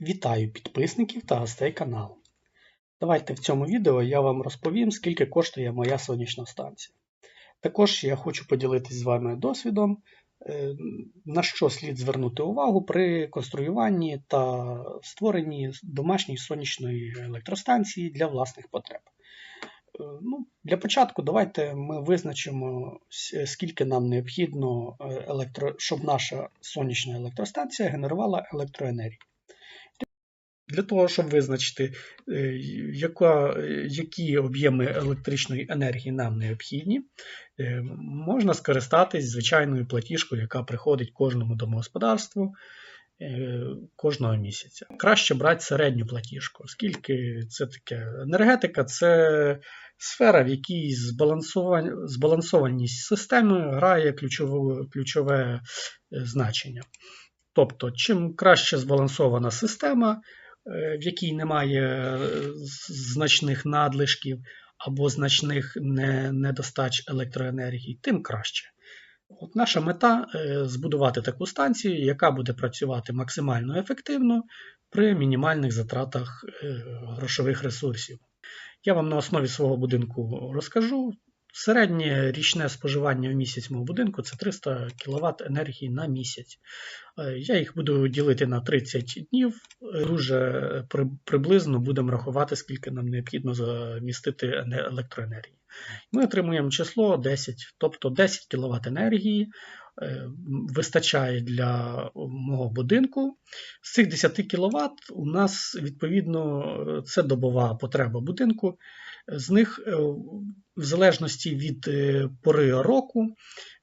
Вітаю підписників та гостей каналу. Давайте в цьому відео я вам розповім, скільки коштує моя сонячна станція. Також я хочу поділитись з вами досвідом, е, на що слід звернути увагу при конструюванні та створенні домашньої сонячної електростанції для власних потреб. Е, Ну, для початку давайте ми визначимо, скільки нам необхідно, е, електро... щоб наша сонячна електростанція генерувала електроенергію. Для того, щоб визначити, е, яка, е, які об'єми електричної енергії нам необхідні, е, можна скористатись звичайною платіжкою, яка приходить кожному домогосподарству кожного місяця. Краще брати середню платіжку, оскільки це таке енергетика це сфера, в якій збалансова- збалансованість системи грає ключове, ключове значення. Тобто, чим краще збалансована система, в якій немає е, значних надлишків або значних недостач електроенергії, тим краще. От наша мета е, збудувати таку станцію, яка буде працювати максимально ефективно при мінімальних затратах е, грошових ресурсів. Я вам на основі свого будинку розкажу. Середнє річне споживання в місяць мого будинку це 300 кВт енергії на місяць. Е, Я їх буду ділити на 30 днів. Дуже приблизно будемо рахувати, скільки нам необхідно замістити ене- електроенергії. Ми отримуємо число 10, тобто 10 кВт енергії вистачає для мого будинку. З цих 10 кВт у нас відповідно е, це добова потреба будинку. З них, е, в залежності від е, пори року,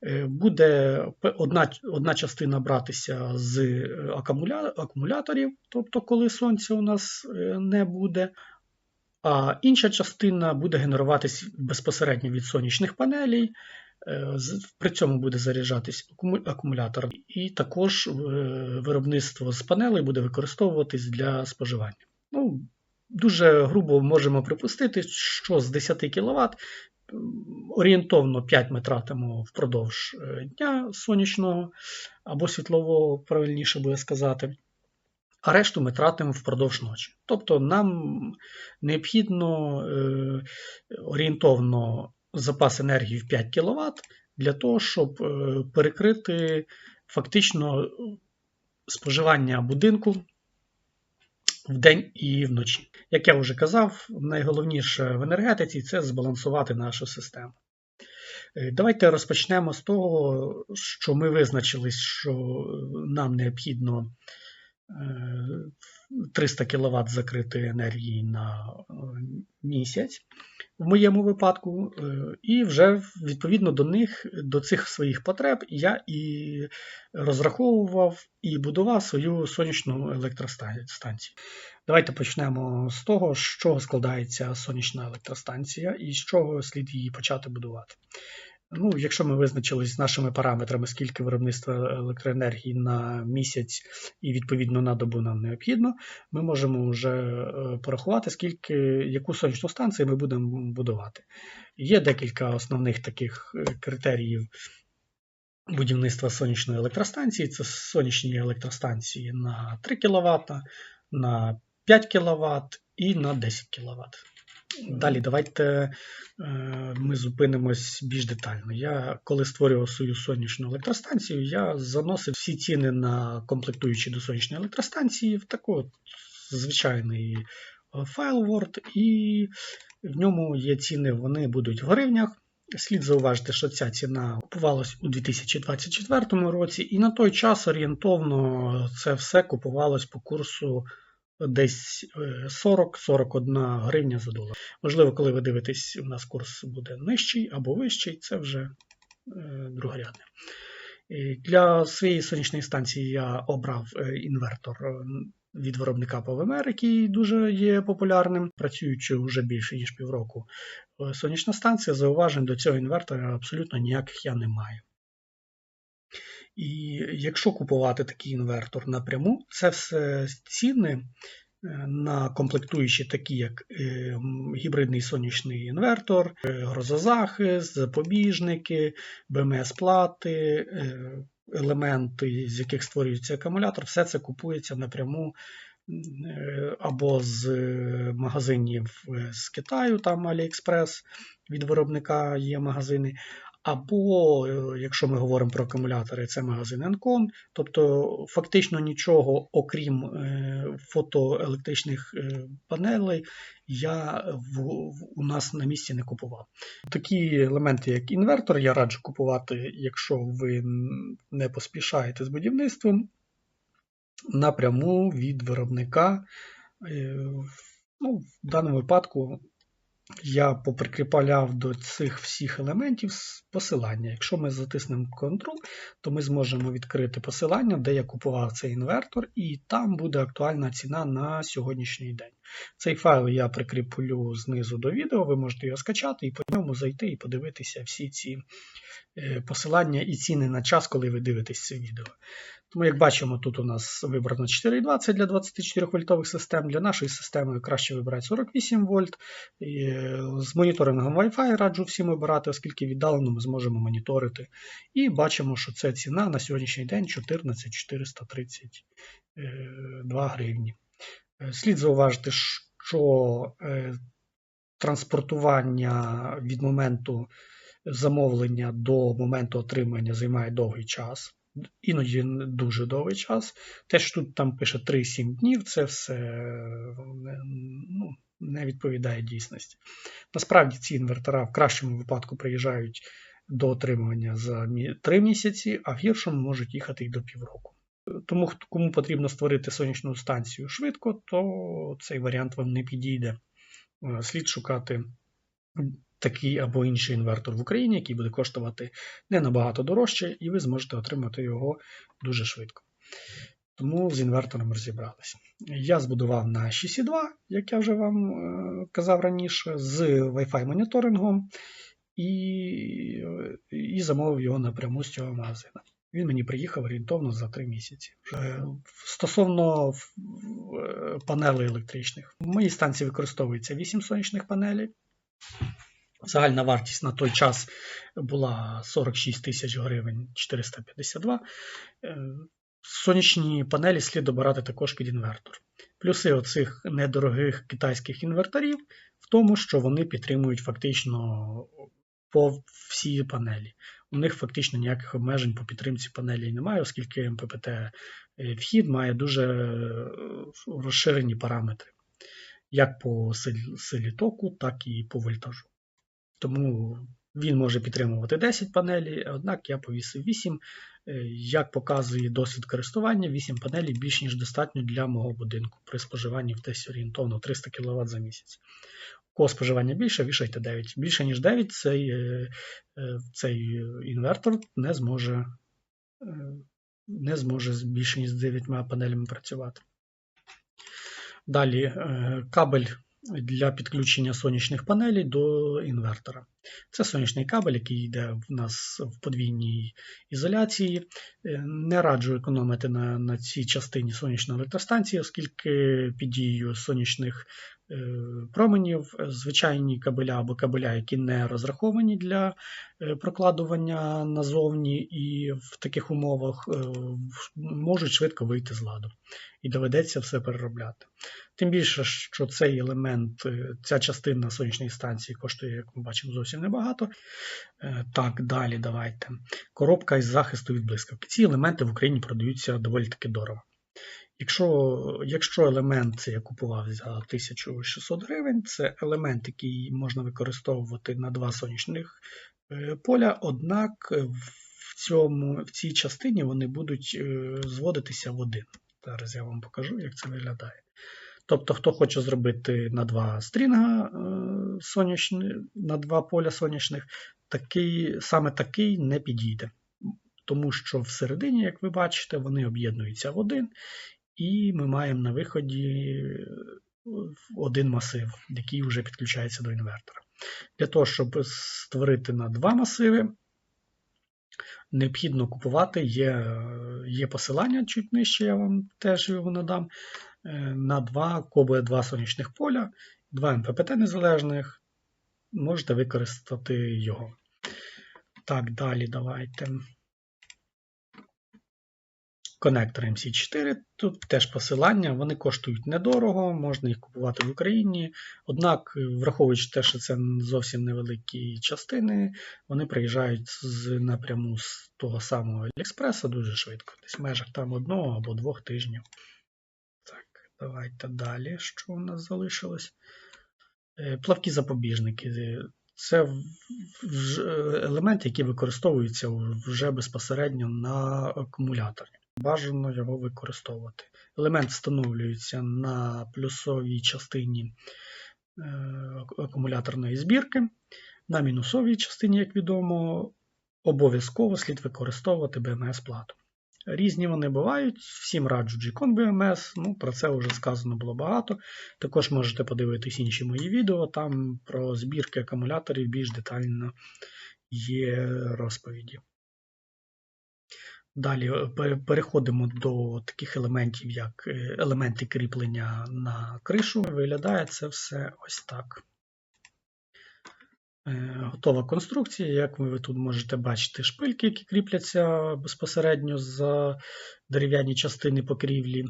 е, буде одна, одна частина братися з е, акумуля- акумуляторів, тобто коли сонця у нас е, не буде. А інша частина буде генеруватись безпосередньо від сонячних панелей. Е, При цьому буде заряджатись акумулятор, і також е, виробництво з панелей буде використовуватись для споживання. Ну, дуже грубо можемо припустити, що з 10 кВт орієнтовно 5 ми тратимо впродовж е, дня сонячного або світлового, правильніше буде сказати. А решту ми тратимо впродовж ночі. Тобто нам необхідно орієнтовно запас енергії в 5 кВт для того, щоб е, перекрити фактично споживання будинку вдень і вночі. Як я вже казав, найголовніше в енергетиці це збалансувати нашу систему. Е, Давайте розпочнемо з того, що ми визначились, що нам необхідно е, 300 кВт закрити енергії на е, місяць в моєму випадку, е, і вже відповідно до них, до цих своїх потреб, я і розраховував і будував свою сонячну електростанцію. Давайте почнемо з того, з чого складається сонячна електростанція і з чого слід її почати будувати. Ну, якщо ми визначились з нашими параметрами, скільки виробництва електроенергії на місяць і відповідно на добу нам необхідно, ми можемо вже е, порахувати, скільки яку сонячну станцію ми будемо будувати. Є декілька основних таких е, критеріїв будівництва сонячної електростанції. Це сонячні електростанції на 3 кВт, на 5 кВт і на 10 кВт. Далі давайте е, ми зупинимось більш детально. Я коли створював свою сонячну електростанцію, я заносив всі ціни на комплектуючі до сонячної електростанції в такий звичайний е, файл Word, і в ньому є ціни, вони будуть в гривнях. Слід зауважити, що ця ціна купувалась у 2024 році, і на той час орієнтовно це все купувалось по курсу десь е, 40-41 гривня за долар. Можливо, коли ви дивитесь, у нас курс буде нижчий або вищий, це вже е, другорядне. Для своєї сонячної станції я обрав е, інвертор е, від виробника PowerMer, який дуже є популярним, працюючи вже більше ніж півроку. е, Сонячна станція зауважень до цього інвертора абсолютно ніяких я не маю. І якщо купувати такий інвертор напряму, це все ціни е, на комплектуючі, такі як е, гібридний сонячний інвертор, е, грозозахист, запобіжники, БМС-плати, елементи, з яких створюється акумулятор, все це купується напряму або з магазинів з Китаю, там AliExpress, від виробника є магазини, або, е, якщо ми говоримо про акумулятори, це магазин Encon. Тобто, фактично нічого, окрім е, фотоелектричних е, панелей, я в, у нас на місці не купував. Такі елементи, як інвертор, я раджу купувати, якщо ви не поспішаєте з будівництвом, напряму від виробника. Ну, В даному випадку я поприкріпляв до цих всіх елементів посилання. Якщо ми затиснемо Ctrl, то ми зможемо відкрити посилання, де я купував цей інвертор, і там буде актуальна ціна на сьогоднішній день. Цей файл я прикріплю знизу до відео, ви можете його скачати і по ньому зайти і подивитися всі ці е, посилання і ціни на час, коли ви дивитесь це відео. Тому, як бачимо, тут у нас вибрано 4,2 це для 24 вольтових систем. Для нашої системи краще вибирати 48 вольт. І е, з моніторингом Wi-Fi раджу всім обирати, оскільки віддалено ми зможемо моніторити. І бачимо, що це ціна на сьогоднішній день 14 432 гривні. Е, слід зауважити, що е, транспортування від моменту замовлення до моменту отримання займає довгий час іноді дуже довгий час. Те, що тут там пише 3-7 днів, це все ну, не відповідає дійсності. Насправді ці інвертора в кращому випадку приїжджають до отримування за 3 місяці, а в гіршому можуть їхати і до півроку. Тому, кому потрібно створити сонячну станцію швидко, то цей варіант вам не підійде. Е, слід шукати такий або інший інвертор в Україні, який буде коштувати не набагато дорожче, і ви зможете отримати його дуже швидко. Тому з інвертором розібралися. Я збудував на 6.2, як я вже вам е, казав раніше, з Wi-Fi моніторингом і і замовив його напряму з цього магазина. Він мені приїхав орієнтовно за 3 місяці. Стосовно е, панелей електричних, в моїй станції використовується 8 сонячних панелей. Загальна вартість на той час була 46 тисяч гривень 452. Е, сонячні панелі слід обирати також під інвертор. Плюси оцих недорогих китайських інверторів в тому, що вони підтримують фактично по всі панелі. У них фактично ніяких обмежень по підтримці панелі немає, оскільки МППТ е, вхід має дуже е, розширені параметри, як по силі току, так і по вольтажу. Тому він може підтримувати 10 панелей, однак я повісив 8. Е, як показує досвід користування, 8 панелей більш ніж достатньо для мого будинку при споживанні в десь орієнтовно 300 кВт за місяць. У кого споживання більше, вішайте 9. Більше, ніж 9, цей е, е, цей інвертор не зможе не зможе більше ніж з 9 панелями працювати. Далі кабель для підключення сонячних панелей до інвертора. Це сонячний кабель, який йде в нас в подвійній ізоляції. Е, не раджу економити на на цій частині сонячної електростанції, оскільки під дією сонячних променів, звичайні кабеля або кабеля, які не розраховані для е, прокладування назовні, і в таких умовах е, можуть швидко вийти з ладу. І доведеться все переробляти. Тим більше, що цей елемент, ця частина сонячної станції коштує, як ми бачимо, зовсім небагато. Так, далі давайте. Коробка із захисту від блискавки. Ці елементи в Україні продаються доволі таки дорого. Якщо якщо елемент я купував за 1600 гривень, це елемент, який можна використовувати на два сонячних е, поля, однак в цьому, в цій частині вони будуть е, зводитися в один. Зараз я вам покажу, як це виглядає. Тобто, хто хоче зробити на два стрінга е, сонячні, на два поля сонячних, такий, саме такий не підійде. Тому що всередині, як ви бачите, вони об'єднуються в один, і ми маємо на виході е, один масив, який вже підключається до інвертора. Для того, щоб створити на два масиви, необхідно купувати є є посилання чуть нижче, я вам теж його надам. Е, на два кобує два сонячних поля, два МППТ незалежних. Можете використати його. Так, далі давайте. Конектор MC4. Тут теж посилання, вони коштують недорого, можна їх купувати в Україні. Однак, враховуючи те, що це зовсім невеликі частини, вони приїжджають з напряму з того самого Аліекспреса дуже швидко, десь в межах там одного або двох тижнів. Так, давайте далі. Що у нас залишилось? Е, плавкі запобіжники. Це елемент, який використовується вже безпосередньо на акумуляторі. Бажано його використовувати. Елемент встановлюється на плюсовій частині е, акумуляторної збірки. На мінусовій частині, як відомо, обов'язково слід використовувати BMS-плату. Різні вони бувають, всім раджу G-Con BMS, ну, про це вже сказано було багато. Також можете подивитись інші мої відео, там про збірки акумуляторів більш детально є розповіді. Далі е, переходимо до таких елементів, як е, елементи кріплення на кришу. Виглядає це все ось так. Е, готова конструкція. Як ви тут можете бачити, шпильки, які кріпляться безпосередньо за дерев'яні частини покрівлі.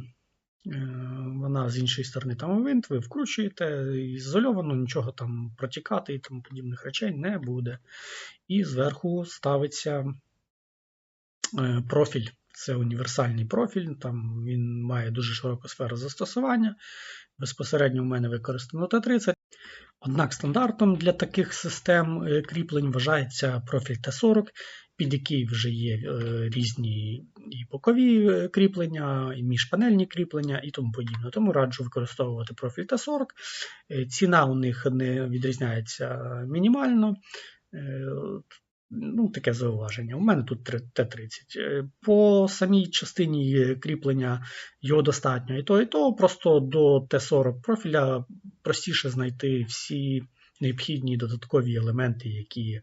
Вона з іншої сторони там винт, ви вкручуєте, ізольовано, нічого там протікати і тому подібних речей не буде. І зверху ставиться профіль це універсальний профіль, там він має дуже широку сферу застосування. Безпосередньо в мене використано Т30. Однак стандартом для таких систем е, кріплень вважається профіль Т40, під який вже є е, різні і бокові кріплення, і міжпанельні кріплення і тому подібне. Тому раджу використовувати профіль Т40. Ціна у них не відрізняється мінімально ну, таке зауваження. У мене тут Т-30. Е, по самій частині кріплення його достатньо і то, і то. Просто до Т-40 профіля простіше знайти всі необхідні додаткові елементи, які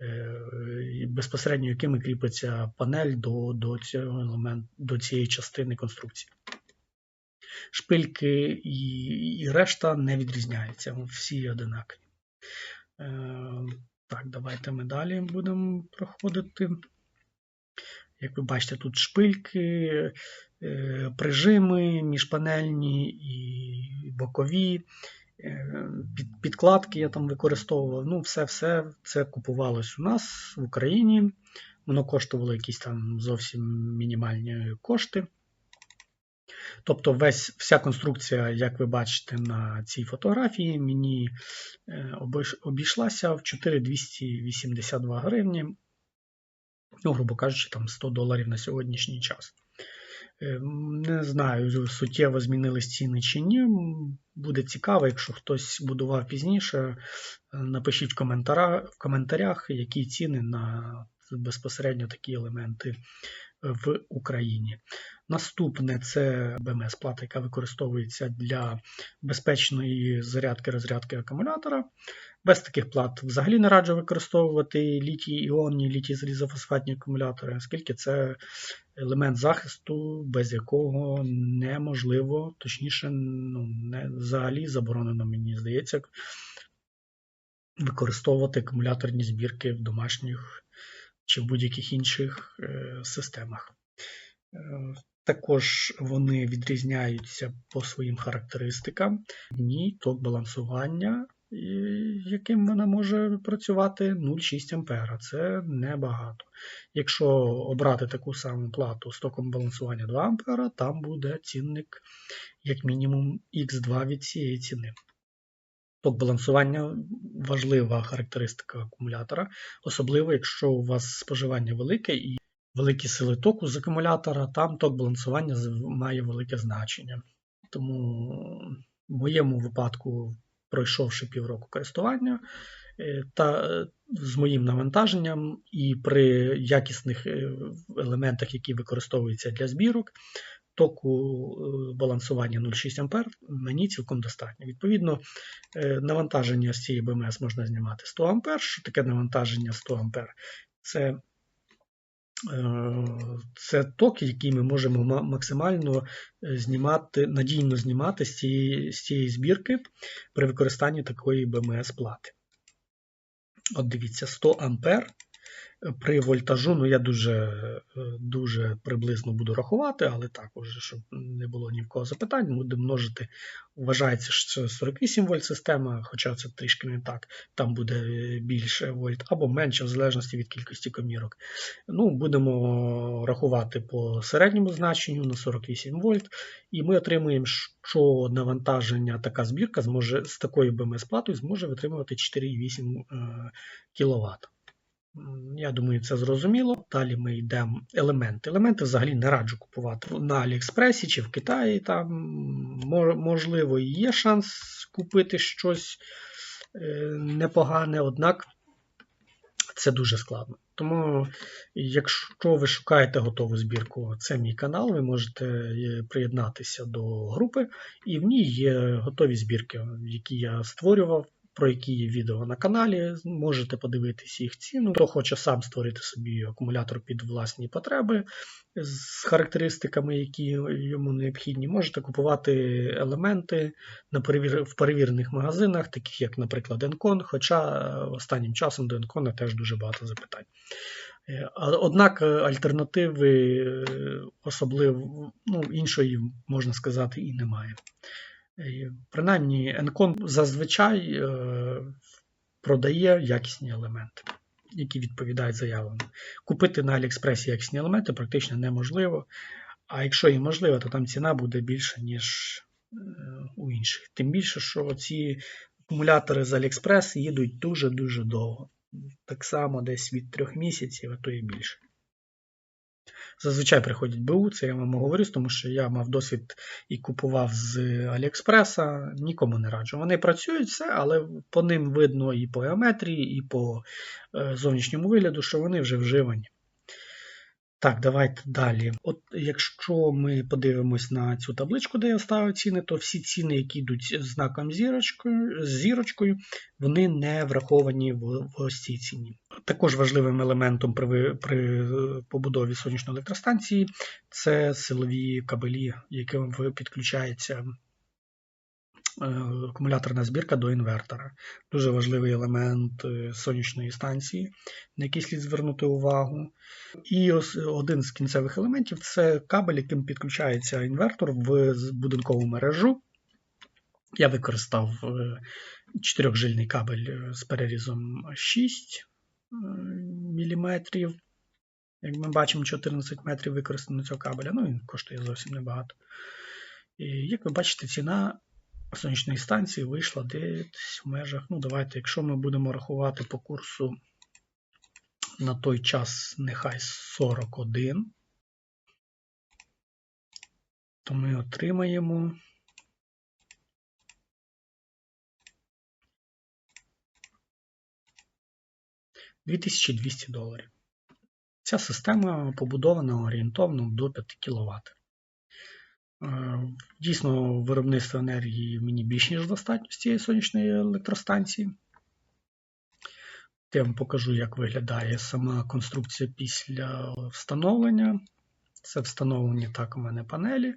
е, безпосередньо якими кріпиться панель до до, цього елемент, до цієї частини конструкції. Шпильки і і решта не відрізняються, всі одинакові. Так, давайте ми далі будемо проходити. Як ви бачите, тут шпильки, е, прижими, міжпанельні і бокові, е, підкладки я там використовував. Ну, все-все це купувалось у нас в Україні. Воно коштувало якісь там зовсім мінімальні кошти. Тобто весь, вся конструкція, як ви бачите на цій фотографії, мені е, обійшлася в 4282 гривні, ну, грубо кажучи, там 100 доларів на сьогоднішній час. Е, не знаю, суттєво змінились ціни чи ні. Буде цікаво, якщо хтось будував пізніше, е, напишіть в коментарях, в коментарях які ціни на безпосередньо такі елементи в Україні. Наступне це БМС-плата, яка використовується для безпечної зарядки-розрядки акумулятора. Без таких плат взагалі не раджу використовувати літій іонні літій залізофосфатні акумулятори, оскільки це елемент захисту, без якого неможливо, точніше, ну, не взагалі заборонено, мені здається, використовувати акумуляторні збірки в домашніх чи в будь-яких інших е, системах. Е, також вони відрізняються по своїм характеристикам. Дні ток балансування, яким вона може працювати 0,6 А. Це небагато. Якщо обрати таку саму плату з током балансування 2 А, там буде цінник як мінімум Х2 від цієї ціни. Ток балансування важлива характеристика акумулятора, особливо якщо у вас споживання велике і великі сили току з акумулятора, там ток балансування має велике значення. Тому в моєму випадку, пройшовши півроку користування, е, та е, з моїм навантаженням і при якісних е, елементах, які використовуються для збірок, току балансування 0,6 А мені цілком достатньо. Відповідно, навантаження з цієї БМС можна знімати 100 А. Що таке навантаження 100 А? Це Е, це ток, який ми можемо максимально е, знімати, надійно знімати з цієї, з цієї збірки при використанні такої БМС-плати. От дивіться, 100 А При вольтажу, ну я дуже е, дуже приблизно буду рахувати, але також, щоб не було ні в кого запитань, будемо множити. Вважається, що 48 вольт система, хоча це трішки не так, там буде більше вольт або менше, в залежності від кількості комірок. Ну, Будемо рахувати по середньому значенню на 48 вольт, і ми отримуємо, що навантаження така збірка зможе з такою БМС-платою зможе витримувати 4,8 кВт. Я думаю, це зрозуміло. Далі ми йдемо елементи. Елементи взагалі не раджу купувати на Аліекспресі чи в Китаї. Там можливо є шанс купити щось е, непогане, однак це дуже складно. Тому, якщо ви шукаєте готову збірку, це мій канал, ви можете е, приєднатися до групи, і в ній є готові збірки, які я створював про які є відео на каналі, можете подивитися їх ціну. Хто хоче сам створити собі акумулятор під власні потреби з характеристиками, які йому необхідні, можете купувати елементи на перевір... в перевірених магазинах, таких як, наприклад, Encon, хоча останнім часом до Encon теж дуже багато запитань. Е, однак альтернативи е, особливо ну, іншої, можна сказати, і немає. Е, принаймні, Encon зазвичай е, продає якісні елементи, які відповідають заявам. Купити на Аліекспресі якісні елементи практично неможливо. А якщо і можливо, то там ціна буде більша, ніж е, у інших. Тим більше, що ці акумулятори з Аліекспрес їдуть дуже-дуже довго. Так само десь від трьох місяців, а то і більше. Зазвичай приходять БУ, це я вам говорю, тому що я мав досвід і купував з Аліекспреса, нікому не раджу. Вони працюють все, але по ним видно і по геометрії, і по е, зовнішньому вигляду, що вони вже вживані. Так, давайте далі. От Якщо ми подивимось на цю табличку, де я ставив ціни, то всі ціни, які йдуть з знаком зірочкою, зірочкою, вони не враховані в, ось цій ціні. Також важливим елементом при при побудові сонячної електростанції це силові кабелі, яким підключається акумуляторна збірка до інвертора. Дуже важливий елемент е, сонячної станції, на який слід звернути увагу. І один з кінцевих елементів це кабель, яким підключається інвертор в будинкову мережу. Я використав 4-жильний е, кабель з перерізом 6 мм. Як ми бачимо, 14 метрів використано цього кабеля, ну він коштує зовсім небагато. І, Як ви бачите, ціна сонячної станції вийшла десь в межах. Ну, давайте, якщо ми будемо рахувати по курсу на той час, нехай 41, то ми отримаємо. «2200 доларів. Ця система побудована орієнтовно до 5 кВт. Е, дійсно, виробництво енергії мені більш ніж достатньо з цієї сонячної електростанції. Я вам покажу, як виглядає сама конструкція після встановлення. Це встановлені так у мене панелі.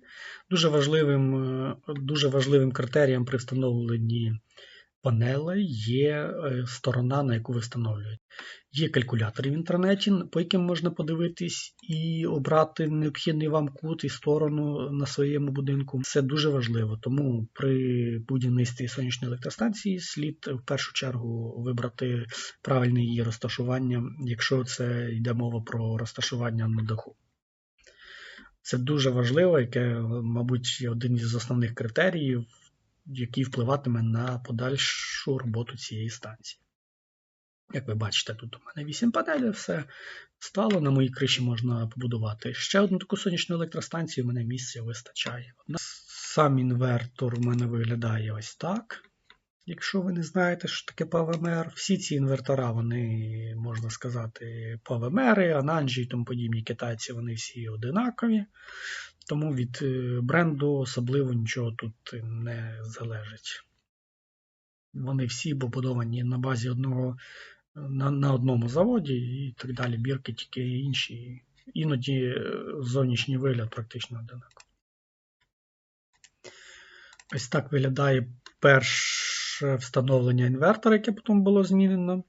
Дуже важливим, е, дуже важливим критерієм при встановленні панелей є е, сторона, на яку ви встановлюєте. Є калькулятори в інтернеті, по яким можна подивитись і обрати необхідний вам кут і сторону на своєму будинку. Це дуже важливо, тому при будівництві сонячної електростанції слід в першу чергу вибрати правильне її розташування, якщо це йде мова про розташування на даху. Це дуже важливо, яке, мабуть, один із основних критеріїв який впливатиме на подальшу роботу цієї станції. Як ви бачите, тут у мене 8 панелей, все стало. На моїй криші можна побудувати ще одну таку сонячну електростанцію, у мене місця вистачає. Сам інвертор у мене виглядає ось так. Якщо ви не знаєте, що таке PVMR, всі ці інвертора, вони, можна сказати, PVMR, Ананджі і тому подібні китайці, вони всі одинакові. Тому від е, бренду особливо нічого тут не залежить. Вони всі побудовані на базі одного, на, на одному заводі і так далі. Бірки тільки інші. Іноді е, зовнішній вигляд практично одинаковий. Ось так виглядає перше встановлення інвертора, яке потім було змінено.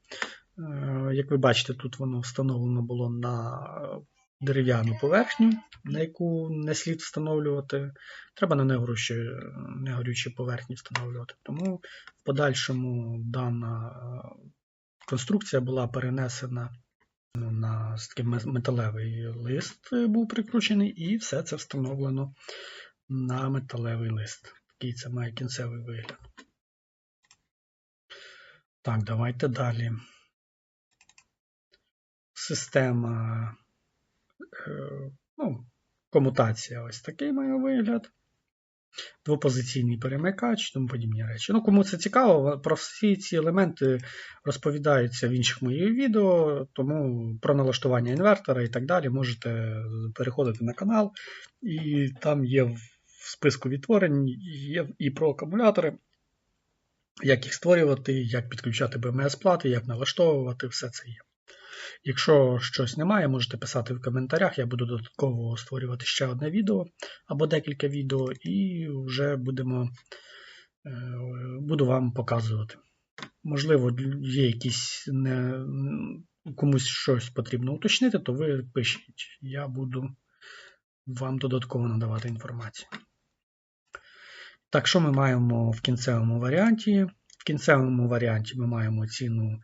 Е, Як ви бачите, тут воно встановлено було на е, дерев'яну поверхню, на яку не слід встановлювати. Треба на негорючі, негорючі поверхні встановлювати. Тому в подальшому дана е, конструкція була перенесена на такий металевий лист е, був прикручений, і все це встановлено на металевий лист. Такий це має кінцевий вигляд. Так, давайте далі. Система, ну, комутація ось такий має вигляд. Двопозиційний перемикач, тому подібні речі. Ну, кому це цікаво, про всі ці елементи розповідаються в інших моїх відео, тому про налаштування інвертора і так далі можете переходити на канал, і там є в списку відтворень, є і про акумулятори, як їх створювати, як підключати БМС-плати, як налаштовувати, все це є. Якщо щось немає, можете писати в коментарях, я буду додатково створювати ще одне відео або декілька відео, і вже будемо, е, буду вам показувати. Можливо, є якісь не, комусь щось потрібно уточнити, то ви пишіть. Я буду вам додатково надавати інформацію. Так, що ми маємо в кінцевому варіанті? В кінцевому варіанті ми маємо ціну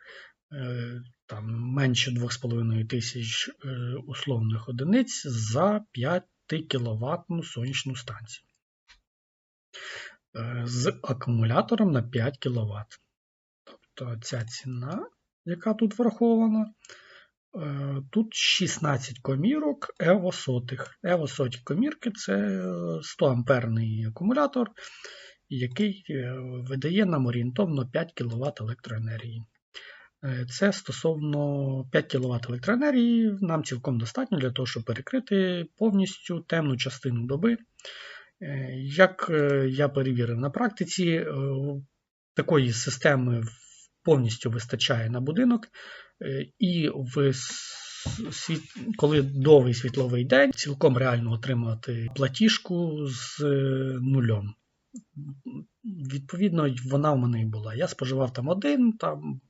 там, менше 2,5 тисяч е, условних одиниць за 5 кВт сонячну станцію. Е, з акумулятором на 5 кВт. Тобто ця ціна, яка тут врахована, е, тут 16 комірок Evo сотих. Evo соті комірки це 100 амперний акумулятор, який е, видає нам орієнтовно 5 кВт електроенергії. Е, Це стосовно 5 кВт електроенергії, нам цілком достатньо для того, щоб перекрити повністю темну частину доби. Е, Як е, я перевірив на практиці, такої системи повністю вистачає на будинок, і в світ... коли довгий світловий день, цілком реально отримати платіжку з нульом. Відповідно, вона в мене і була. Я споживав там 1, там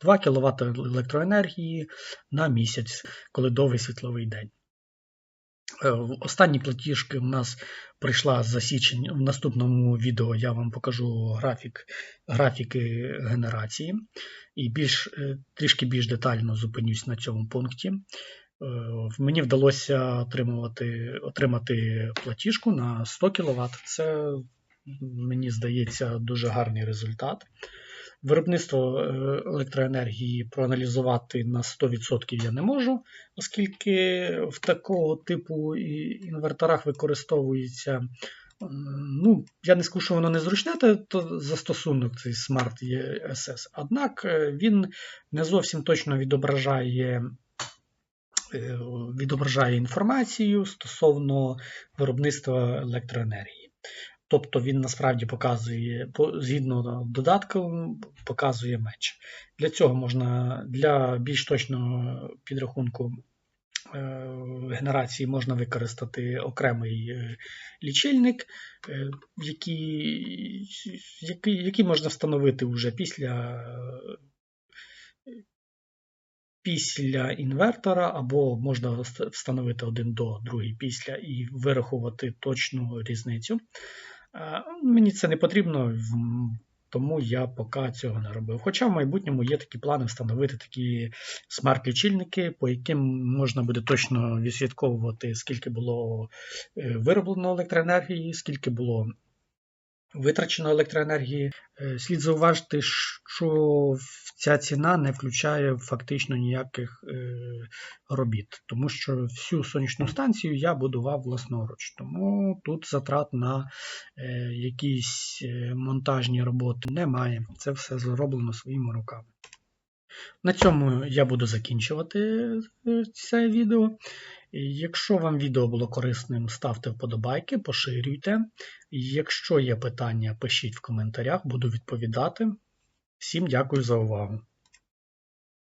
2 кВт електроенергії на місяць, коли довгий світловий день. Е, Останні платіжки в нас прийшла за січень. В наступному відео я вам покажу графік, графіки генерації і більш, е, трішки більш детально зупинюсь на цьому пункті. Е, Мені вдалося отримувати, отримати платіжку на 100 кВт. Це, мені здається, дуже гарний результат. Виробництво е, електроенергії проаналізувати на 100% я не можу, оскільки в такого типу інверторах використовується. Ну, я не скажу, що воно незручне, то, то застосунок цей Smart ESS. Однак е, він не зовсім точно відображає, е, відображає інформацію стосовно виробництва електроенергії. Тобто він насправді показує, по- згідно додатком, показує менше. Для цього можна для більш точного підрахунку е, генерації можна використати окремий е, лічильник, е, який, який, який можна встановити вже після, після інвертора, або можна встановити один до, другий після і вирахувати точну різницю. Е, Мені це не потрібно, тому я поки цього не робив. Хоча в майбутньому є такі плани встановити такі смарт-лічильники, по яким можна буде точно відслідковувати, скільки було е, вироблено електроенергії, скільки було витрачено електроенергії. Е, Слід зауважити, що ця ціна не включає фактично ніяких е, робіт, тому що всю сонячну станцію я будував власноруч. Тому тут затрат на е, якісь монтажні роботи немає. Це все зроблено своїми руками. На цьому я буду закінчувати це відео. Якщо вам відео було корисним, ставте вподобайки, поширюйте. Якщо є питання, пишіть в коментарях, буду відповідати. Всім дякую за увагу.